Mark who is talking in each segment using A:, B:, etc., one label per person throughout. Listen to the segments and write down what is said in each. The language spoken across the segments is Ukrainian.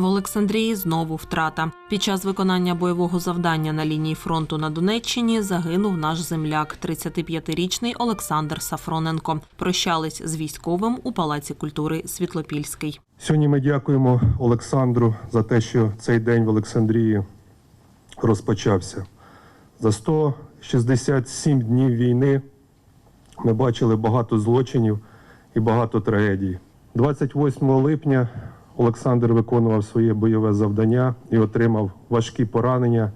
A: В Олександрії знову втрата. Під час виконання бойового завдання на лінії фронту на Донеччині загинув наш земляк, 35-річний Олександр Сафроненко. Прощались з військовим у Палаці культури Світлопільський.
B: Сьогодні ми дякуємо Олександру за те, що цей день в Олександрії розпочався. За 167 днів війни ми бачили багато злочинів і багато трагедій. 28 липня Олександр виконував своє бойове завдання і отримав важкі поранення.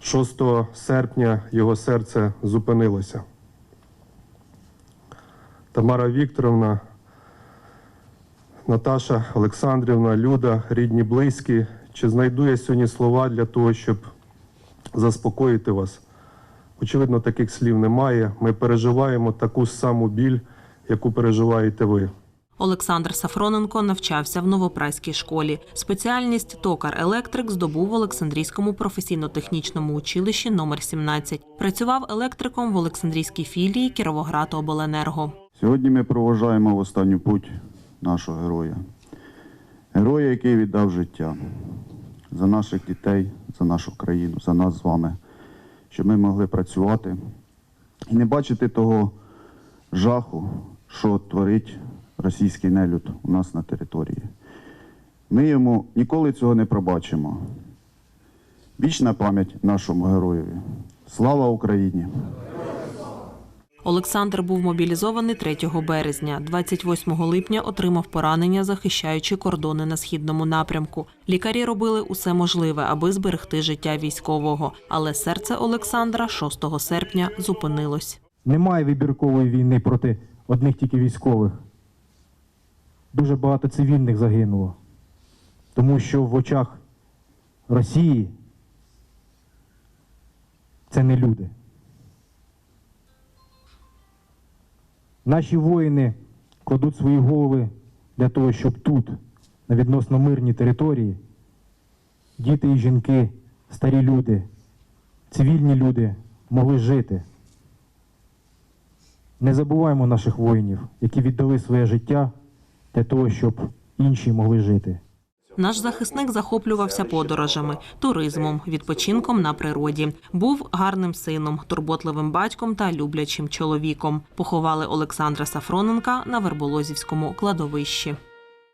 B: 6 серпня його серце зупинилося. Тамара Вікторовна Наташа Олександрівна, Люда, рідні, близькі. Чи знайду я сьогодні слова для того, щоб заспокоїти вас? Очевидно, таких слів немає. Ми переживаємо таку саму біль, яку переживаєте ви.
A: Олександр Сафроненко навчався в Новопраській школі. Спеціальність токар-електрик здобув в Олександрійському професійно-технічному училищі номер 17. Працював електриком в Олександрійській філії Кіровоградобленерго.
C: Сьогодні ми проважаємо в останню путь нашого героя. Героя, який віддав життя за наших дітей, за нашу країну, за нас з вами, щоб ми могли працювати і не бачити того жаху, що творить російський нелюд у нас на території. Ми йому ніколи цього не пробачимо. Вічна пам'ять нашому героєві. Слава Україні!
A: Олександр був мобілізований 3 березня. 28 липня отримав поранення, захищаючи кордони на східному напрямку. Лікарі робили усе можливе, аби зберегти життя військового. Але серце Олександра 6 серпня зупинилось.
D: Немає вибіркової війни проти одних тільки військових. Дуже багато цивільних загинуло. Тому що в очах Росії це не люди. Наші воїни кладуть свої голови для того, щоб тут, на відносно мирній території, діти і жінки, старі люди, цивільні люди могли жити. Не забуваємо наших воїнів, які віддали своє життя для того, щоб інші могли жити.
A: Наш захисник захоплювався подорожами, туризмом, відпочинком на природі. Був гарним сином, турботливим батьком та люблячим чоловіком. Поховали Олександра Сафроненка на Верболозівському кладовищі.